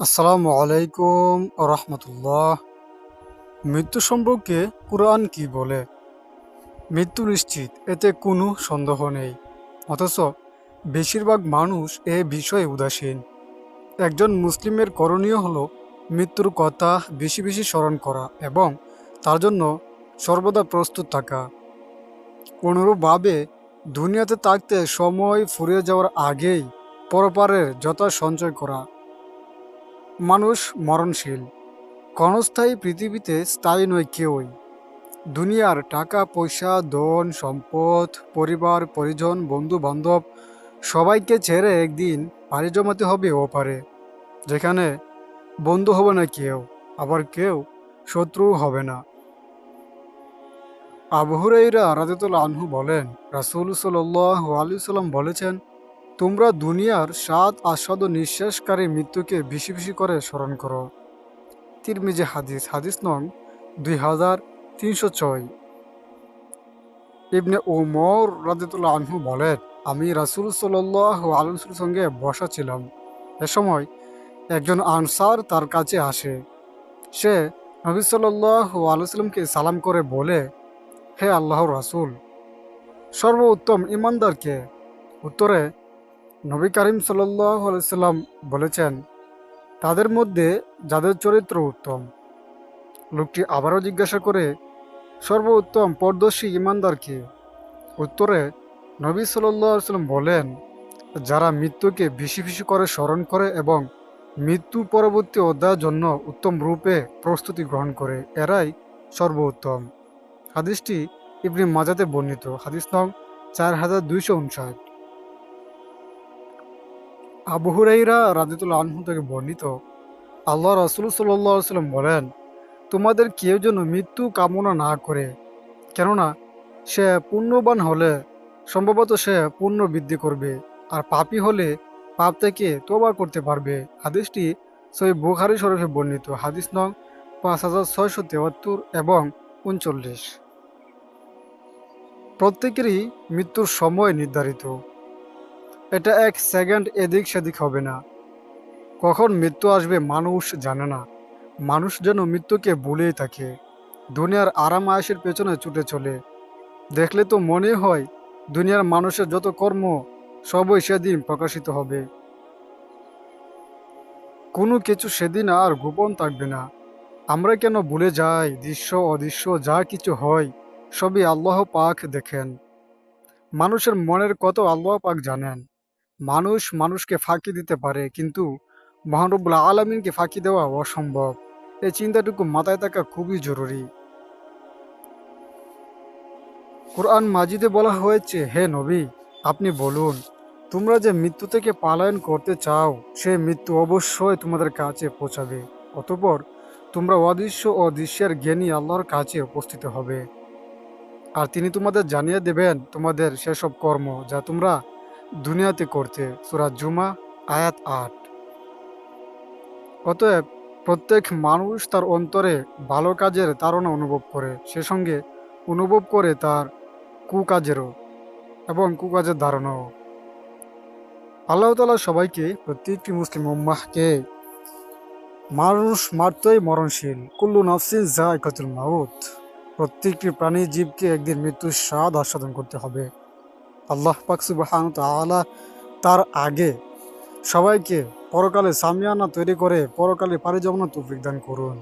আসসালামু আলাইকুম রহমতুল্লাহ। মৃত্যু সম্পর্কে কোরআন কি বলে? মৃত্যু নিশ্চিত, এতে কোনো সন্দেহ নেই। অথচ বেশিরভাগ মানুষ এ বিষয়ে উদাসীন। একজন মুসলিমের করণীয় হলো মৃত্যুর কথা বেশি বেশি স্মরণ করা এবং তার জন্য সর্বদা প্রস্তুত থাকা। অনুরূপভাবে দুনিয়াতে থাকতে সময় ফুরিয়ে যাওয়ার আগেই পরপারের যথা সঞ্চয় করা। মানুষ মরণশীল। ক্ষণস্থায়ী পৃথিবীতে স্থায়ী নয় কেউই। দুনিয়ার টাকা, পয়সা, ধন, সম্পদ, পরিবার, পরিজন বন্ধু বান্ধব সবাইকে ছেড়ে একদিন পাড়ি জমাতে হবে ও পারে, যেখানে বন্ধু হবে না কেউ, আবার কেউ শত্রু হবে না। আবহুরাইরা রাজতুল আনহু বলেন, রাসুল সাল্লাহ আলি সাল্লাম বলেছেন তোমরা দুনিয়ার স্বাদ, আস্বাদ ও নিঃশ্বাসকারী মৃত্যুকে বেশি বেশি করে স্মরণ করো। তিরমিজে হাদিস হাদিস নং দুই হাজার তিনশো ছয়। ইবনে ওমর রাদিতুল্লাহ আনহু বলেন, আমি রাসুল সাল্লাহ আলুসুর সঙ্গে বসা ছিলাম। এ সময় একজন আনসার তার কাছে আসে। সে নবী সাল্লাহ আলুসাল্লামকে সালাম করে বলে, হে আল্লাহর রাসুল, সর্বোত্তম ইমানদারকে? উত্তরে নবী করিম সাল্লাম বলেছেন, তাদের মধ্যে যাদের চরিত্র উত্তম। লোকটি আবারও জিজ্ঞাসা করে, সর্বোত্তম পরদর্শী ইমানদারকে উত্তরে, নবী সাল্লাম বলেন, যারা মৃত্যুকে বেশি বেশি করে স্মরণ করে এবং মৃত্যু পরবর্তী অধ্যায়ের জন্য উত্তম রূপে প্রস্তুতি গ্রহণ করে, এরাই সর্বোত্তম। হাদিসটি ইবনি মাজাতে বর্ণিত। হাদিস নং চার হাজার দুইশো উনষাট। আবু হুরাইরা রাজিতুল্লাহ আনহু থেকে বর্ণিত। আল্লাহ রসুল সাল্লাহ সাল্লাম বলেন, তোমাদের কেউ যেন মৃত্যু কামনা না করে, কেননা সে পুণ্যবান হলে সম্ভবত সে পুণ্য বৃদ্ধি করবে, আর পাপী হলে পাপ থেকে তোবা করতে পারবে। হাদিসটি সই বুখারি শরীফে বর্ণিত। হাদিস নং পাঁচ হাজার ছয়শো তেহাত্তর এবং উনচল্লিশ। প্রত্যেকেরই মৃত্যুর সময় নির্ধারিত। এটা এক সেকেন্ড এদিক সেদিক হবে না। কখন মৃত্যু আসবে মানুষ জানে না। মানুষ যেন মৃত্যুকে ভুলেই থাকে। দুনিয়ার আরাম আয়েসের পেছনে ছুটে চলে। দেখলে তো মনে হয়, দুনিয়ার মানুষের যত কর্ম, সবই সেদিন প্রকাশিত হবে। কোনো কিছু সেদিন আর গোপন থাকবে না। আমরা কেন ভুলে যাই, দৃশ্য, অদৃশ্য, যা কিছু হয়, সবই আল্লাহ পাক দেখেন। মানুষের মনের কত আল্লাহ পাক জানেন। মানুষ মানুষকে ফাঁকি দিতে পারে, কিন্তু মহানবুল্লাহ আলমিনকে ফাঁকি দেওয়া অসম্ভব। এই চিন্তাটুকু মাথায় থাকা খুবই জরুরি। কোরআন মাজিদে বলা হয়েছে, হে নবী, আপনি বলুন, তোমরা যে মৃত্যু থেকে পালায়ন করতে চাও, সে মৃত্যু অবশ্যই তোমাদের কাছে পৌঁছাবে। অতপর তোমরা অদৃশ্য ও দৃশ্যের জ্ঞানী আল্লাহর কাছে উপস্থিত হবে। আর তিনি তোমাদের জানিয়ে দেবেন তোমাদের সেসব কর্ম, যা তোমরা দুনিয়াতে করতে সুরাত জুমা, আয়াত আট। অতএব প্রত্যেক মানুষ তার অন্তরে ভালো কাজের তাড়না অনুভব করে, সে সঙ্গে অনুভব করে তার কুকাজেরও এবং কুকাজের ধারণাও। আল্লাহ তালা সবাইকে, প্রত্যেকটি মুসলিম উম্মাহকে মানুষ মারতই মরণশীল। কুল্লু নফসিন জায়কাতুল মাউত। প্রত্যেকটি প্রাণী জীবকে একদিন মৃত্যুর স্বাদ আস্বাদন করতে হবে। আল্লাহ পাকসুবাহান তালা তার আগে সবাইকে পরকালে সামিয়ানা তৈরি করে পরকালে পারিজমানা তৌফিক দান করুন।